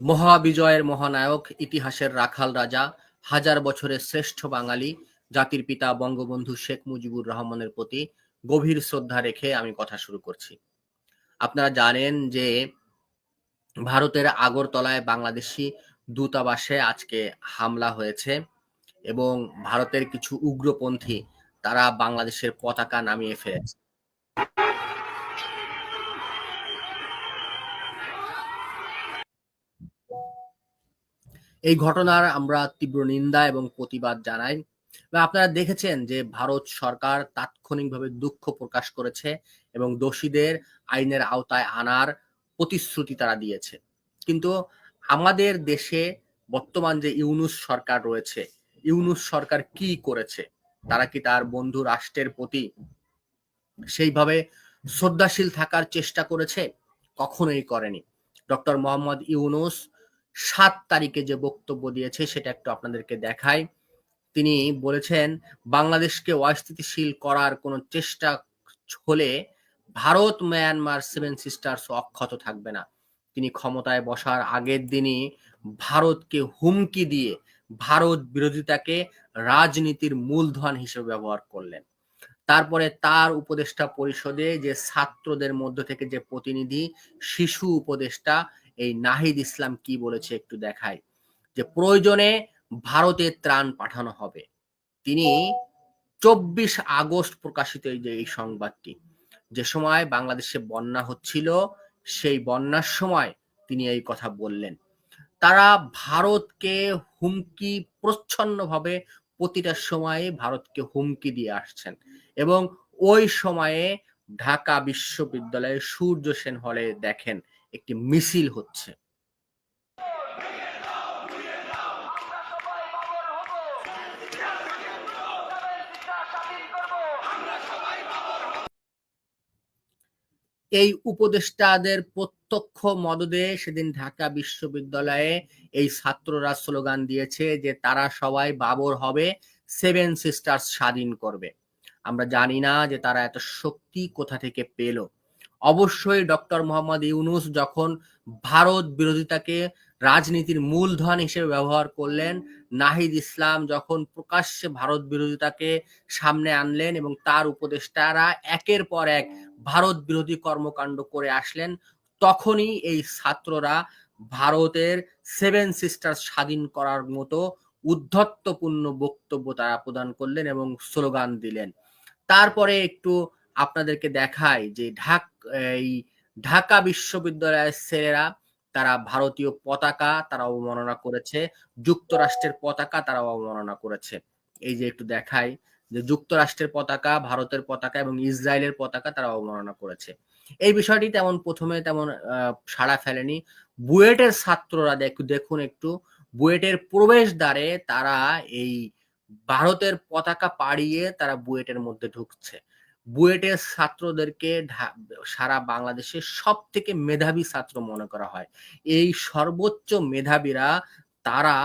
মহাবিজয়ের মহানায়ক, ইতিহাসের রাখাল রাজা, হাজার বছরের শ্রেষ্ঠ বাঙালি, জাতির পিতা বঙ্গবন্ধু শেখ মুজিবুর রহমানের প্রতি গভীর শ্রদ্ধা রেখে আমি কথা শুরু করছি। আপনারা জানেন যে ভারতের আগরতলায় বাংলাদেশি দূতাবাসে আজকে হামলা হয়েছে এবং ভারতের কিছু উগ্রপন্থী তারা বাংলাদেশের পতাকা নামিয়ে ফেলেছে। এই ঘটনার আমরা তীব্র নিন্দা এবং প্রতিবাদ জানাই। আপনারা দেখেছেন যে ভারত সরকার তাৎক্ষণিকভাবে দুঃখ প্রকাশ করেছে এবং দোষীদের আইনের আওতায় আনার প্রতিশ্রুতি তারা দিয়েছে। কিন্তু আমাদের দেশে বর্তমান যে ইউনুস সরকার রয়েছে, ইউনুস সরকার কি করেছে? তারা কি তার বন্ধু রাষ্ট্রের প্রতি সেইভাবে শ্রদ্ধাশীল থাকার চেষ্টা করেছে? কখনোই করেনি। ডক্টর মোহাম্মদ ইউনুস সাত তারিখে যে বক্তব্য দিয়েছে সেটা একটু আপনাদেরকে দেখাই। তিনি বলেছেন, বাংলাদেশকে অস্থিতিশীল করার কোনো চেষ্টা হলে ভারত, মায়ানমার সেভেন সিস্টার্স অক্ষত থাকবে না। তিনি ক্ষমতায় বসার আগের দিনই ভারতকে হুমকি দিয়ে ভারত বিরোধিতাকে রাজনীতির মূলধন হিসেবে ব্যবহার করলেন। তারপরে তার উপদেষ্টা পরিষদে যে ছাত্রদের মধ্য থেকে যে প্রতিনিধি, শিশু উপদেষ্টা এই নাহিদ ইসলাম কি বলেছে একটু দেখাই। যে প্রয়োজনে ভারতে ত্রাণ পাঠানো হবে। তিনি চব্বিশ আগস্ট প্রকাশিত এই যে, এই সংবাদটি, যে সময় বাংলাদেশে বন্যা হচ্ছিল, সেই বন্যার সময় তিনি এই কথা বললেন। তারা ভারতকে হুমকি প্রচ্ছন্নভাবে প্রতিটা সময়ে ভারতকে হুমকি দিয়ে আসছেন এবং ওই সময়ে ঢাকা বিশ্ববিদ্যালয়ে সূর্য সেন হলে দেখেন একটি মিছিল হচ্ছে। এই উপদেষ্টাদের প্রত্যক্ষ মদদে সেদিন ঢাকা বিশ্ববিদ্যালয়ে এই ছাত্ররা স্লোগান দিয়েছে যে তারা সবাই বাবর হবে, সেভেন সিস্টার্স স্বাধীন করবে। আমরা জানি না যে তারা এত শক্তি কোথা থেকে পেল। অবশ্যই ডক্টর মোহাম্মদ ইউনুস যখন ভারত বিরোধিতাকে রাজনীতির মূলধন হিসেবে ব্যবহার করলেন, নাহিদ ইসলাম যখন প্রকাশ্যে ভারত বিরোধিতাকে সামনে আনলেন এবং তার উপদেষ্টারা একের পর এক ভারত বিরোধী কর্মকাণ্ড করে আসলেন, তখনই এই ছাত্ররা ভারতের সেভেন সিস্টার স্বাধীন করার মতো উদ্ধত্তপূর্ণ বক্তব্য তারা প্রদান করলেন এবং স্লোগান দিলেন। তারপরে একটু আপনাদেরকে দেখায় যে ঢাক, এই ঢাকা বিশ্ববিদ্যালয়ের ছেলেরা, তারা ভারতীয় পতাকা তারা অবমাননা করেছে, যুক্তরাষ্ট্রের পতাকা তারা অবমাননা করেছে। এই যে একটু দেখাই, যে যুক্তরাষ্ট্রের পতাকা, ভারতের পতাকা এবং ইসরায়েলের পতাকা তারা অবমাননা করেছে। এই বিষয়টি তেমন প্রথমে তেমন সাড়া ফেলেনি। বুয়েটের ছাত্ররা দেখুন একটু, বুয়েটের প্রবেশ দ্বারে তারা এই ভারতের পতাকা পাড়িয়ে তারা বুয়েটের মধ্যে ঢুকছে। বুয়েটের ছাত্রদেরকে সারা বাংলাদেশের সব থেকে মেধাবী ছাত্র মনে করা হয়। এই সর্বোচ্চ মেধাবীরা তারা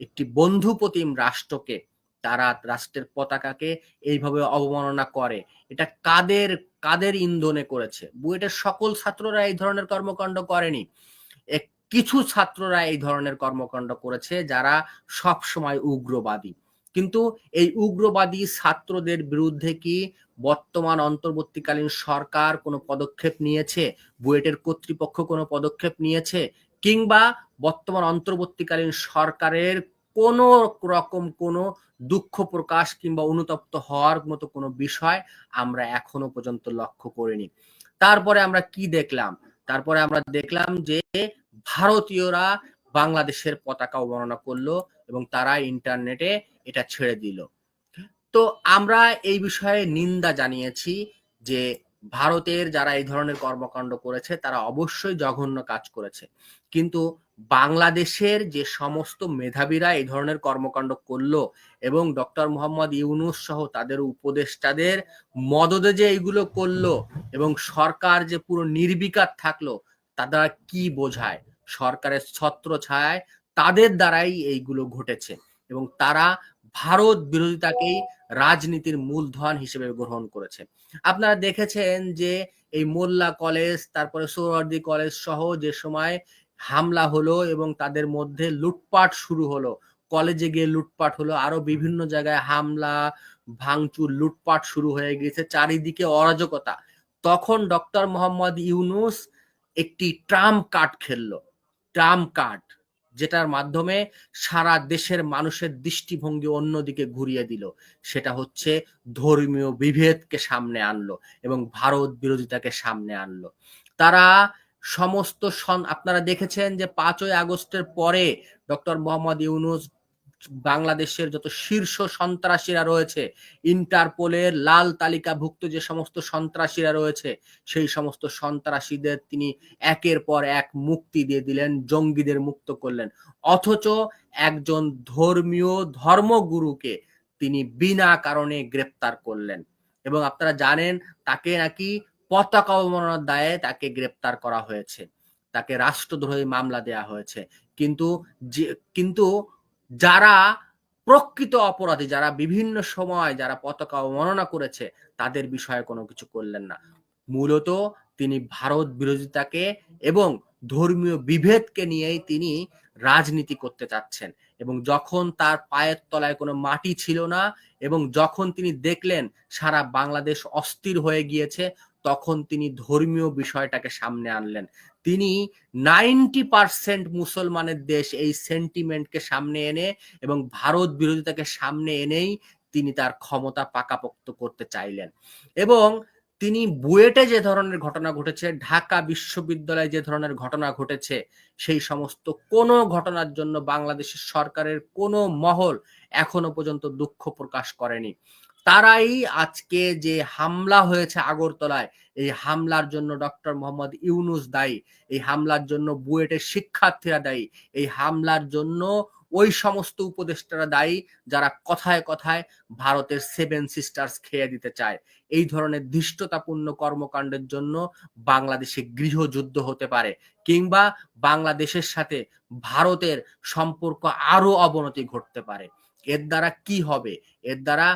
একটি বন্ধুপ্রতিম রাষ্ট্রকে, তারা রাষ্ট্রের পতাকাকে এইভাবে অবমাননা করে। এটা কাদের কাদের ইন্ধনে করেছে? বুয়েটের সকল ছাত্ররা এই ধরনের কর্মকাণ্ড করেনি। কিছু ছাত্ররা এই ধরনের কর্মকাণ্ড করেছে যারা সব সময় উগ্রবাদী। কিন্তু এই উগ্রবাদী ছাত্রদের বিরুদ্ধে কি বর্তমান অন্তর্বর্তীকালীন সরকার কোনো পদক্ষেপ নিয়েছে? বুয়েটের কর্তৃপক্ষ কোনো পদক্ষেপ নিয়েছে? কিংবা বর্তমান অন্তর্বর্তীকালীন সরকারের কোন রকম কোনো দুঃখ প্রকাশ কিংবা অনুতপ্ত হওয়ার মতো কোনো বিষয় আমরা এখনও পর্যন্ত লক্ষ্য করিনি। তারপরে আমরা কি দেখলাম? তারপরে আমরা দেখলাম যে ভারতীয়রা বাংলাদেশের পতাকা অবমাননা করল এবং তারা ইন্টারনেটে এটা ছেড়ে দিল। তো আমরা এই বিষয়ে নিন্দা জানিয়েছি যে ভারতের যারা এই ধরনের কর্মকাণ্ড করেছে, তারা অবশ্যই জঘন্য কাজ করেছে। কিন্তু বাংলাদেশের যে সমস্ত মেধাবীরা এই ধরনের কর্মকাণ্ড করল এবং ডক্টর মোহাম্মদ ইউনুস সহ তাদের উপদেষ্টাদের মদদে যে এইগুলো করল এবং সরকার যে পুরো নির্বিকার থাকল তারা কি বোঝায়? সরকারের ছত্র ছায় তাদের দ্বারাই এইগুলো ঘটেছে এবং তারা ভারত বিরোধিতাকেই রাজনীতির মূলধন হিসেবে গ্রহণ করেছে। আপনারা দেখেছেন যে এই মোল্লা কলেজ, তারপরে সোহরাওয়ার্দী কলেজ সহ যে সময় হামলা হলো এবং তাদের মধ্যে লুটপাট শুরু হলো, কলেজে গিয়ে লুটপাট হলো, আরও বিভিন্ন জায়গায় হামলা, ভাঙচুর, লুটপাট শুরু হয়ে গিয়েছে, চারিদিকে অরাজকতা। তখন ডক্টর মোহাম্মদ ইউনুস একটি ট্রাম কার্ড খেললো ট্রাম কার্ড। যেটার মাধ্যমে সারা দেশের মানুষের দৃষ্টিভঙ্গি অন্যদিকে ঘুরিয়ে দিল। সেটা হচ্ছে ধর্মীয় বিভেদকে সামনে আনলো এবং ভারত বিরোধিতাকে সামনে আনলো। তারা সমস্ত আপনারা দেখেছেন যে পাঁচই আগস্টের পরে ডক্টর মোহাম্মদ ইউনুস বাংলাদেশের যত শীর্ষ সন্ত্রাসীরা রয়েছে, ইন্টারপোলের লাল তালিকাভুক্ত যে সমস্ত সন্ত্রাসীরা রয়েছে, সেই সমস্ত সন্ত্রাসীদের তিনি একের পর এক মুক্তি দিয়ে দিলেন, জঙ্গিদের মুক্ত করলেন। অথচ একজন ধর্মীয় ধর্মগুরুকে তিনি বিনা কারণে গ্রেপ্তার করলেন। এবং আপনারা জানেন, তাকে নাকি পতাকা অবমাননার দায়ে তাকে গ্রেপ্তার করা হয়েছে। তাকে রাষ্ট্রদ্রোহী মামলা দেয়া হয়েছে। কিন্তু যে, কিন্তু যারা প্রকৃত অপরাধী, যারা বিভিন্ন সময় যারা পতাকা অবমাননা করেছে, তাদের বিষয়ে কোনো কিছু করলেন না। মূলত তিনি ভারত বিরোধিতাকে এবং ধর্মীয় বিভেদকে নিয়েই তিনি রাজনীতি করতে চাচ্ছেন এবং যখন তার পায়ের তলায় কোনো মাটি ছিল না এবং যখন তিনি দেখলেন সারা বাংলাদেশ অস্থির হয়ে গিয়েছে তখন তিনি ধর্মীয় বিষয়টাকে সামনে আনলেন। তিনি নাইনটি পার্সেন্ট মুসলমানের দেশ এই সেন্টিমেন্টকে সামনে এনে এবং ভারত বিরোধিতাকে সামনে এনেই তিনি তার ক্ষমতা পাকাপোক্ত করতে চাইলেন। এবং তিনি বুয়েটে যে ধরনের ঘটনা ঘটেছে, ঢাকা বিশ্ববিদ্যালয়ে যে ধরনের ঘটনা ঘটেছে, সেই সমস্ত কোনো ঘটনার জন্য বাংলাদেশের সরকারের কোনো মহল এখনও পর্যন্ত দুঃখ প্রকাশ করেনি। তারাই আজকে যে হামলা হয়েছে আগরতলায়, এই হামলার জন্য ডক্টর মোহাম্মদ ইউনুস দায়ী, এই হামলার জন্য বুয়েটের শিক্ষার্থীরা দায়ী, এই হামলার জন্য ওই সমস্ত উপদেষ্টারা দায়ী যারা কথায় কথায় ভারতের সেভেন সিস্টার্স খেয়ে দিতে চায়। এই ধরনের ধৃষ্টতাপূর্ণ কর্মকাণ্ডের জন্য বাংলাদেশে গৃহযুদ্ধ হতে পারে কিংবা বাংলাদেশের সাথে ভারতের সম্পর্ক আরও অবনতি ঘটতে পারে। এর দ্বারা কি হবে? এর দ্বারা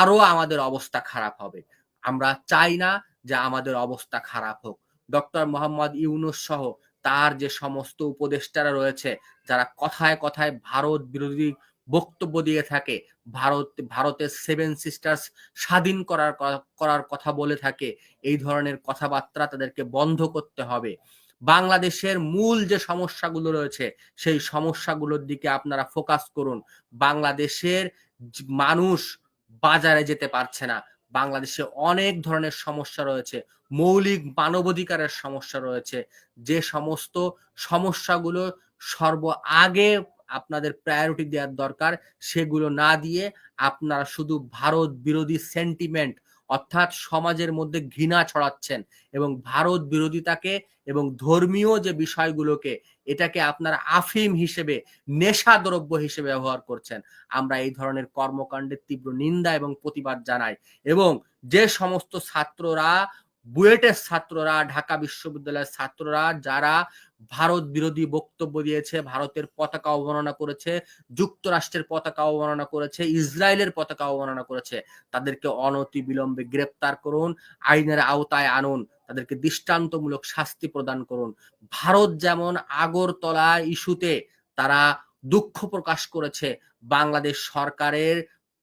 আরও আমাদের অবস্থা খারাপ হবে। আমরা চাই না যে আমাদের অবস্থা খারাপ হোক। ডক্টর মোহাম্মদ ইউনুস সহ তার যে সমস্ত উপদেষ্টারা রয়েছে, যারা কথায় কথায় ভারত বিরোধী বক্তব্য দিয়ে থাকে, ভারত, ভারতের সেভেন সিস্টার্স স্বাধীন করার করার কথা বলে থাকে, এই ধরনের কথাবার্তা তাদেরকে বন্ধ করতে হবে। বাংলাদেশের মূল যে সমস্যাগুলো রয়েছে, সেই সমস্যাগুলোর দিকে আপনারা ফোকাস করুন। বাংলাদেশের মানুষ বাজারে যেতে পারছে না। বাংলাদেশে অনেক ধরনের সমস্যা রয়েছে। মৌলিক মানবাধিকারের সমস্যা রয়েছে। যে সমস্ত সমস্যাগুলো সর্ব আগে আপনাদের প্রায়োরিটি দেওয়ার দরকার, সেগুলো না দিয়ে আপনারা শুধু ভারত বিরোধী সেন্টিমেন্ট অর্থাৎ সমাজের মধ্যে ঘৃণা ছড়াচ্ছেন এবং ভারত বিরোধিতাকে এবং ধর্মীয় যে বিষয়গুলোকে এটাকে আপনারা আফিম হিসেবে নেশা দ্রব্য হিসেবে ব্যবহার করছেন। আমরা এই ধরনের কর্মকাণ্ডের তীব্র নিন্দা এবং প্রতিবাদ জানাই এবং যে সমস্ত ছাত্ররা, বুয়েটের ছাত্ররা, ঢাকা বিশ্ববিদ্যালয়ের ছাত্ররা যারা ভারত বিরোধী বক্তব্য দিয়েছে, ভারতের পতাকা অবমাননা করেছে, যুক্তরাষ্ট্রের পতাকা অবমাননা করেছে, ইসরায়েলের পতাকা অবমাননা করেছে। তাদেরকে অনতি বিলম্বে গ্রেপ্তার করুন, আইনের আওতায় আনুন, তাদেরকে দৃষ্টান্তমূলক শাস্তি প্রদান করুন। ভারত যেমন আগরতলা ইস্যুতে তারা দুঃখ প্রকাশ করেছে, বাংলাদেশ সরকারের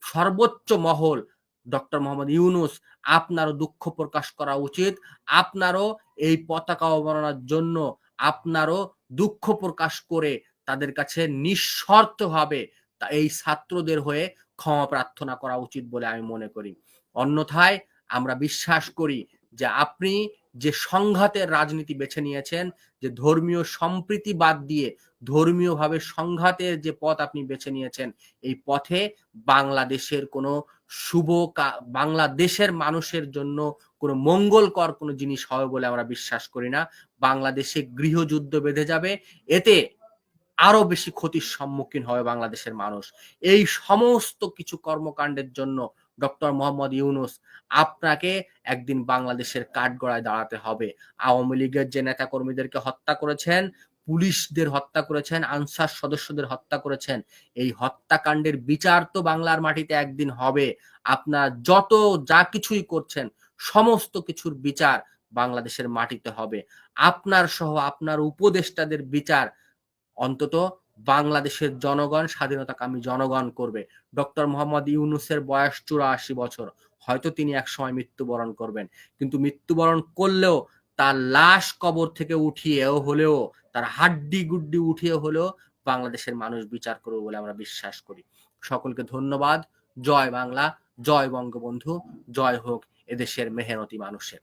সর্বোচ্চ মহল, ডক্টর মোহাম্মদ ইউনুস, আপনারও দুঃখ প্রকাশ করা উচিত, আপনারও এই পতাকা অবমাননার জন্য আপনারও দুঃখ প্রকাশ করে তাদের কাছে নিঃশর্তভাবে এই ছাত্রদের হয়ে ক্ষমা প্রার্থনা করা উচিত বলে আমি মনে করি। অন্যথায় আমরা বিশ্বাস করি যে আপনি যে সংঘাতের রাজনীতি বেছে নিয়েছেন, যে ধর্মীয় সম্প্রীতি বাদ দিয়ে ধর্মীয়ভাবে সংঘাতের যে পথ আপনি বেছে নিয়েছেন, এই পথে বাংলাদেশের কোনো শুভ বাংলাদেশের মানুষের জন্য কোনো মঙ্গলকর কোনো জিনিস হবে বলে আমরা বিশ্বাস করি না। বাংলাদেশে গৃহযুদ্ধ বেঁধে যাবে, এতে আরও বেশি ক্ষতির সম্মুখীন হবে বাংলাদেশের মানুষ। এই সমস্ত কিছু কর্মকাণ্ডের জন্য ডক্টর মোহাম্মদ ইউনুস আপনাকে একদিন বাংলাদেশের কাঠগড়ায় দাঁড়াতে হবে। আওয়ামী লীগের যে নেতা কর্মীদেরকে হত্যা করেছেন পুলিশদের হত্যা করেছেন, আনসার সদস্যদের হত্যা করেছেন। এই হত্যাকাণ্ডের বিচার তো বাংলার মাটিতে একদিন হবে। আপনার যত যা কিছুই করছেন, সমস্ত কিছুর বিচার বাংলাদেশের মাটিতে হবে। আপনার সহ আপনার উপদেষ্টাদের বিচার অন্তত বাংলাদেশের জনগণ, স্বাধীনতাকামী জনগণ করবে। ডক্টর মোহাম্মদ ইউনুসের বয়স চুরাশি বছর। হয়তো তিনি এক সময় মৃত্যুবরণ করবেন। কিন্তু মৃত্যুবরণ করলেও তার লাশ কবর থেকে উঠিয়েও হলেও, তার হাড্ডি গুড্ডি উঠিয়ে হলেও বাংলাদেশের মানুষ বিচার করবে বলে আমরা বিশ্বাস করি। সকলকে ধন্যবাদ। জয় বাংলা, জয় বঙ্গবন্ধু, জয় হোক এদেশের মেহনতি মানুষের।